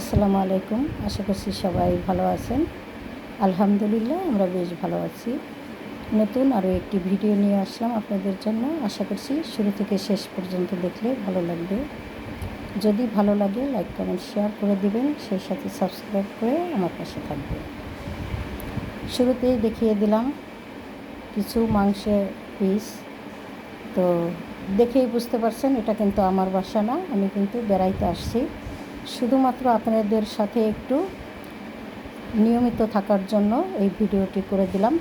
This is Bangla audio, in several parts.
আসসালামু আলাইকুম। আশা করছি সবাই ভালো আছেন। আলহামদুলিল্লাহ, আমরা বেশ ভালো আছি। নতুন আরও একটি ভিডিও নিয়ে আসলাম আপনাদের জন্য। আশা করছি শুরু থেকে শেষ পর্যন্ত দেখলে ভালো লাগবে। যদি ভালো লাগে, লাইক, কমেন্ট, শেয়ার করে দিবেন। সেই সাথে সাবস্ক্রাইব করে আমার পাশে থাকবে শুরুতেই দেখিয়ে দিলাম কিছু মাংসের পিস। তো দেখেই বুঝতে পারছেন, এটা কিন্তু আমার বাসা না, আমি কিন্তু বেড়াইতে আসছি। শুধুমাত্র আপনাদের সাথে একটু নিয়মিত থাকার জন্য এই ভিডিওটি করে দিলাম।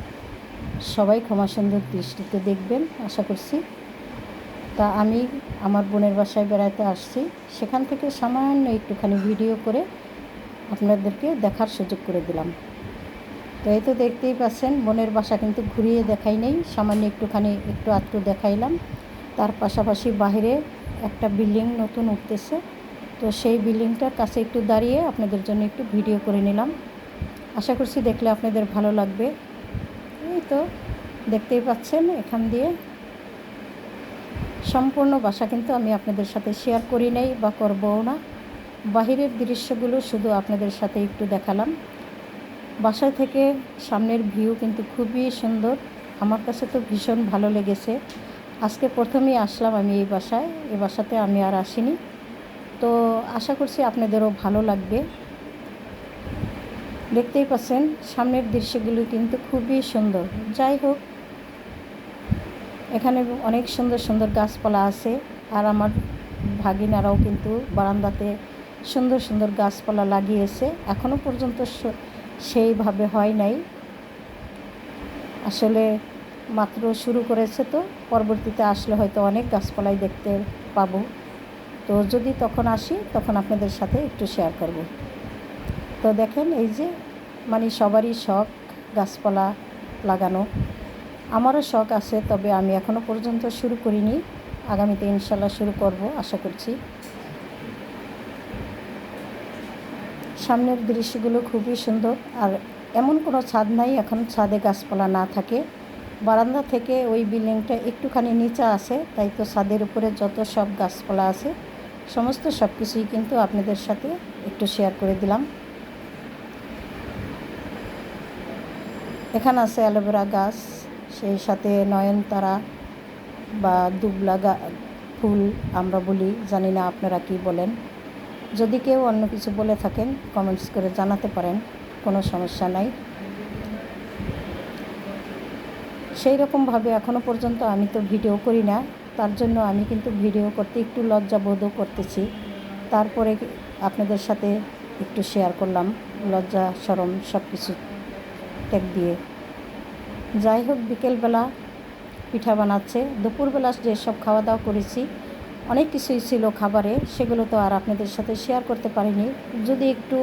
সবাই ক্ষমা সুন্দর দৃষ্টিতে দেখবেন, আশা করছি। তা আমি আমার বোনের বাসায় বেড়াতে আসছি। সেখান থেকে সামান্য একটুখানি ভিডিও করে আপনাদেরকে দেখার সুযোগ করে দিলাম। তো এই তো দেখতেই পাচ্ছেন, বোনের বাসা কিন্তু ঘুরিয়ে দেখাই নেই। সামান্য একটুখানি একটু আধটু দেখাইলাম। তার পাশাপাশি বাইরে একটা বিল্ডিং নতুন উঠতেছে। তো সেই বিল্ডিংটার কাছে একটু দাঁড়িয়ে আপনাদের জন্য একটু ভিডিও করে নিলাম। আশা করছি দেখলে আপনাদের ভালো লাগবে। এই তো, দেখতেই পাচ্ছেন এখান দিয়ে। সম্পূর্ণ বাসা কিন্তু আমি আপনাদের সাথে শেয়ার করি নাই বা করবও না। বাহিরের দৃশ্যগুলো শুধু আপনাদের সাথে একটু দেখালাম। বাসা থেকে সামনের ভিউ কিন্তু খুবই সুন্দর। আমার কাছে তো ভীষণ ভালো লেগেছে। আজকে প্রথমেই আসলাম আমি এই বাসায়। এই বাসাতে আমি আর আসিনি। তো আশা করছি আপনাদেরও ভালো লাগবে। দেখতেই পাচ্ছেন, সামনের দৃশ্যগুলো কিন্তু খুবই সুন্দর। যাই হোক, এখানে অনেক সুন্দর সুন্দর গাছপালা আছে, আর আমার ভাগিনারাও কিন্তু বারান্দাতে সুন্দর সুন্দর গাছপালা লাগিয়েছে। এখনও পর্যন্ত সেইভাবে হয় নাই। আসলে মাত্র শুরু করেছে তো, পরবর্তীতে আসলে হয়তো অনেক গাছপালাই দেখতে পাবো। তো যদি তখন আসি, তখন আপনাদের সাথে একটু শেয়ার করব। তো দেখেন এই যে মানে সবারই শখ গাছপালা লাগানো। আমারও শখ আছে, তবে আমি এখনও পর্যন্ত শুরু করিনি। আগামীতে ইনশাল্লাহ শুরু করব, আশা করছি। সামনের দৃশ্যগুলো খুবই সুন্দর। আর এমন কোনো ছাদ নাই, এখন ছাদে গাছপালা না থাকে। বারান্দা থেকে ওই বিল্ডিংটা একটুখানি নিচা আছে, তাই তো ছাদের উপরে যত সব গাছপালা আছে সমস্ত সব কিছুই কিন্তু আপনাদের সাথে একটু শেয়ার করে দিলাম। এখানে আছে অ্যালোভেরা গাছ, সেই সাথে নয়নতারা বা দুবলা ফুল আমরা বলি, জানি না আপনারা কি বলেন। যদি কেউ অন্য কিছু বলে থাকেন কমেন্টস করে জানাতে পারেন, কোনো সমস্যা নাই। সেই রকমভাবে এখনও পর্যন্ত আমি তো ভিডিও করি না। তার জন্য আমি কিন্তু ভিডিও করতে একটু লজ্জাবোধও করতেছি। তারপরে আপনাদের সাথে একটু শেয়ার করলাম, লজ্জা সরম সব কিছু ত্যাগ দিয়ে। যাই হোক, বিকেলবেলা পিঠা বানাচ্ছে। দুপুরবেলা যেসব খাওয়া দাওয়া করেছি, অনেক কিছুই ছিল খাবারে, সেগুলো তো আর আপনাদের সাথে শেয়ার করতে পারিনি। যদি একটু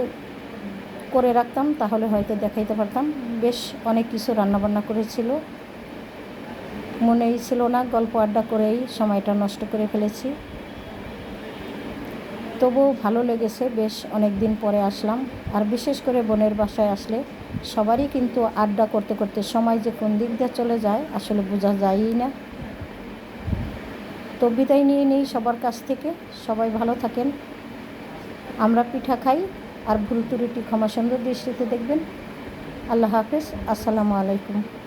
করে রাখতাম, তাহলে হয়তো দেখাইতে পারতাম। বেশ অনেক কিছু রান্নাবান্না করেছিল। মনেই ছিল না, গল্প আড্ডা করেই সময়টা নষ্ট করে ফেলেছি। তবুও ভালো লেগেছে, বেশ অনেক দিন পরে আসলাম। আর বিশেষ করে বোনের বাসায় আসলে সবারই কিন্তু আড্ডা করতে করতে সময় যে কোন দিক দিয়ে চলে যায়, আসলে বোঝা যায়ই না। তো বিদায় নিয়ে নেই সবার কাছ থেকে। সবাই ভালো থাকেন। আমরা পিঠা খাই আর ভুল ত্রুটি ক্ষমা সুন্দর দৃষ্টিতে দেখবেন। আল্লাহ হাফেজ। আসসালামু আলাইকুম।